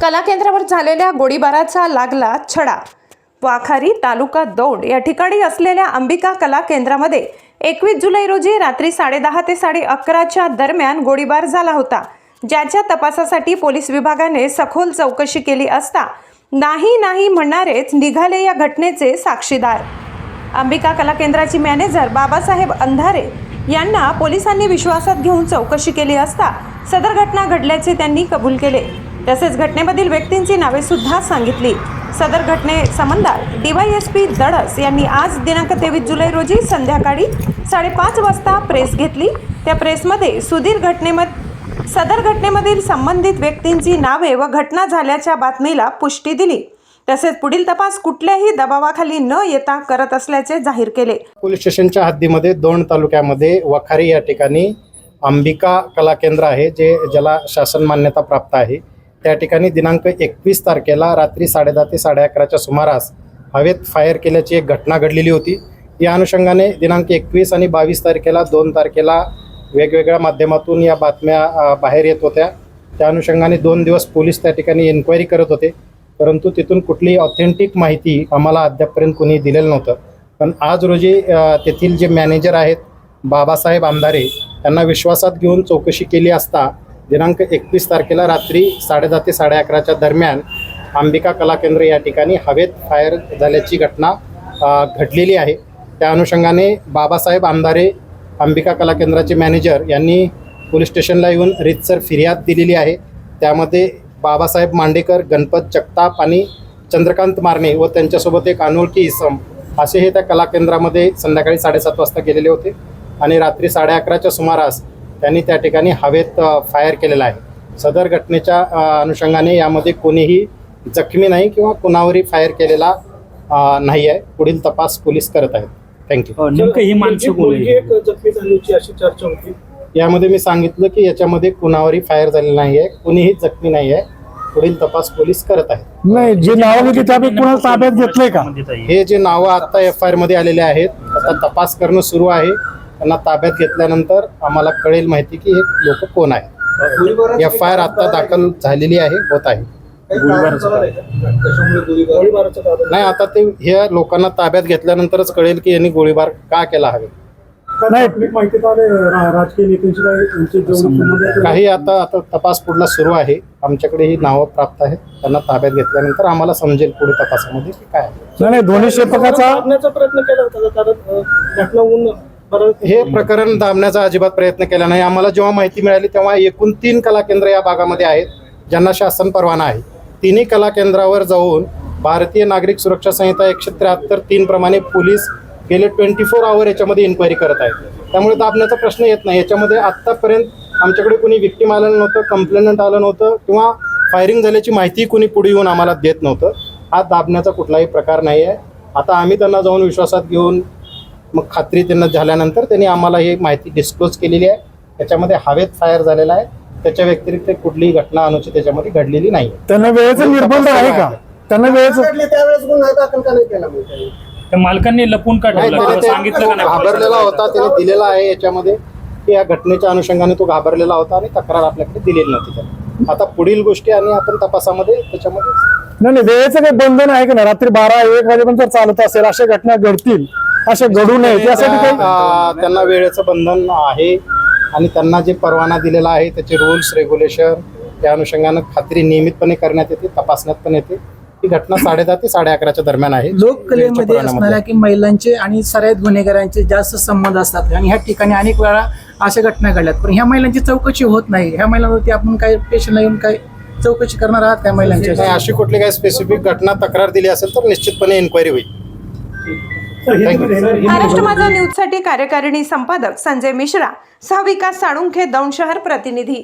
कला केंद्रावर झालेल्या गोळीबाराचा लागला छडा. वाखारी तालुका दौंड या ठिकाणी असलेल्या अंबिका कला केंद्रामध्ये एकवीस जुलै रोजी रात्री साडेदहा ते साडे अकराच्या दरम्यान गोळीबार झाला होता. ज्याच्या तपासासाठी पोलीस विभागाने सखोल चौकशी केली असता नाही नाही म्हणणारेच निघाले या घटनेचे साक्षीदार. अंबिका कला केंद्राची मॅनेजर बाबासाहेब अंधारे यांना पोलिसांनी विश्वासात घेऊन चौकशी केली असता सदर घटना घडल्याचे त्यांनी कबूल केले. तसेच घटनेमधील व्यक्तींची नावे सुद्धा सांगितली. सदर घटने संबंधात डीवायएसपी दडस यांनी आज दिनांक तेवीस जुलै रोजी संध्याकाळी साडेपाच वाजता प्रेस घेतली. त्या प्रेसमध्ये सुधीर घटनेमध्ये सदर घटनेमधील संबंधित व्यक्तींची नावे व घटना झाल्याच्या बातमीला पुष्टी दिली. तसेच पुढील तपास कुठल्याही दबावाखाली न येता करत असल्याचे जाहीर केले. पोलीस स्टेशनच्या हद्दीमध्ये दोन तालुक्यामध्ये वखारी या ठिकाणी अंबिका कला केंद्र आहे जे ज्याला शासन मान्यता प्राप्त आहे. त्या ठिकाणी दिनांक एकवीस तारखेला रात्री साडेदहा ते साडे अकराच्या सुमारास हवेत फायर केल्याची एक घटना घडलेली होती. या अनुषंगाने दिनांक एकवीस आणि बावीस तारखेला दोन तारखेला वेगवेगळ्या माध्यमातून या बातम्या बाहेर येत होत्या. त्या अनुषंगाने दोन दिवस पोलीस त्या ठिकाणी एन्क्वायरी करत होते. परंतु तिथून कुठलीही ऑथेंटिक माहिती आम्हाला अद्यापपर्यंत कोणी दिलेलं नव्हतं. पण आज रोजी तेथील जे मॅनेजर आहेत बाबासाहेब आमदारे त्यांना विश्वासात घेऊन चौकशी केली असता दिनांक एकवीस तारखेला रात्री साडेदहा ते साडे अकराच्या दरम्यान अंबिका कला केंद्र या ठिकाणी हवेत फायर झाल्याची घटना घडलेली आहे. त्या अनुषंगाने बाबासाहेब आमदारे अंबिका कला केंद्राचे मॅनेजर यांनी पोलीस स्टेशनला येऊन रितसर फिर्याद दिलेली आहे. त्यामध्ये बाबासाहेब मांडेकर गणपत जगताप आणि चंद्रकांत मारणे व त्यांच्यासोबत एक अनोळखी इसम असे हे त्या कला केंद्रामध्ये संध्याकाळी साडेसात वाजता गेलेले होते. आणि रात्री साडे अकराच्या सुमारास त्यांनी त्या ठिकाणी हवेत फायर केलेला आहे. सदर घटनेच्या अनुषंगाने यामध्ये कोणीही जखमी नाही किंवा कुणावरही फायर केलेला नाही आहे पुढील तपास पोलीस करत आहेत. थँक्यू हो, नेमकं ही माणसं कोण मुलगी आहे? एक जखमी झाली होती अशी चर्चा होती. यामध्ये मी सांगितलं की याच्यामध्ये कुणावरही फायर झालेलं नाही आहे कुणीही जखमी नाही आहे पुढील तपास पोलीस करत आहेत. नाही जे नावं त्यापैकी कुणाला ताब्यात घेतलंय का. हे जे नावं आता एफ आयमध्ये आलेले आहेत आता तपास करणं सुरू आहे. त्यांना ताब्यात घेतल्यानंतर आम्हाला कळेल माहिती की हे लोक कोण आहेत. एफ आय आर आता दाखल झालेली आहे होत आहे. नाही आता ते ह्या लोकांना ताब्यात घेतल्यानंतरच कळेल की यांनी गोळीबार का केला हवे काही आता आता तपास पुढला सुरू आहे. आमच्याकडे ही नावं प्राप्त आहेत. त्यांना ताब्यात घेतल्यानंतर आम्हाला समजेल पुढे तपासामध्ये की काय आहे. नाही, नाही दोन्ही प्रयत्न केला होता? कारण घटना हे प्रकरण दाबण्याचा अजिबात प्रयत्न केला नाही. आम्हाला जेव्हा माहिती मिळाली तेव्हा एकूण तीन कला केंद्र या भागामध्ये आहेत ज्यांना शासन परवाना आहे. तिन्ही कला केंद्रावर जाऊन भारतीय नागरिक सुरक्षा संहिता एकशे त्र्याहत्तर तीन प्रमाणे पोलीस गेले ट्वेंटी फोर आवर याच्यामध्ये इन्क्वायरी करत आहेत. त्यामुळे दाबण्याचा प्रश्न येत नाही. याच्यामध्ये आत्तापर्यंत आमच्याकडे कोणी विक्टीम आलं नव्हतं कंप्लेनंट आलं नव्हतं किंवा फायरिंग झाल्याची माहिती कोणी पुढे येऊन आम्हाला देत नव्हतं. हा दाबण्याचा कुठलाही प्रकार नाही आहे आता आम्ही त्यांना जाऊन विश्वासात घेऊन मग खात्री त्यांना झाल्यानंतर त्यांनी आम्हाला ही माहिती डिस्क्लोज केलेली आहे. त्याच्यामध्ये हवेत फायर झालेला आहे. त्याच्या व्यतिरिक्त कुठलीही घटना अनुचित त्याच्यामध्ये घडलेली नाही. त्यांना वेळेचा निर्बंध आहे का? त्यांना वेळेचं त्यावेळेस गुन्हा दाखल का नाही केला? त्या मालकांनी लपून का नाही, ठेवलं त्याने किंवा ते सांगितलं का नाही? घाबरलेला होता त्याने दिलेला आहे याच्यामध्ये. की या घटनेच्या अनुषंगाने तो घाबरलेला होता आणि तक्रार आपल्याकडे दिलेली नव्हती त्याने. आता पुढील गोष्टी आणि आपण तपासामध्ये त्याच्यामध्ये नाही नाही वेळेचं काही बंधन आहे का नाही? रात्री बारा एक वाजेपर्यंत जर चालत असेल अशा घटना घडतील अशा घडू नये त्यासाठी त्या, काही अं, त्यांना वेळेचं बंधन आहे आणि त्यांना जे परवाना दिलेला आहे त्याचे रूल्स रेग्युलेशन त्या अनुषंगानं खात्री नियमितपणे करण्यात येते तपासण्यात पण येते. ही घटना साडेदहा ते साडे अकराच्या दरम्यान आहे. लोककलेमध्ये. असणाऱ्या की महिलांचे आणि सराईत गुन्हेगारांचे जास्त संबंध असतात. आणि ह्या ठिकाणी अनेक वेळा अशा घटना घडल्यात. पण ह्या महिलांची चौकशी होत नाही. ह्या महिलांवरती आपण काय पेशंटला येऊन काय चौकशी करणार आहात काय नाही, महिलांची अशी कुठली काही स्पेसिफिक घटना तक्रार दिली असेल तर निश्चितपणे इन्क्वायरी होईल. महाराष्ट्र माझा न्यूजसाठी कार्यकारिणी संपादक संजय मिश्रा सहविकास साळुंखे दौंड शहर प्रतिनिधी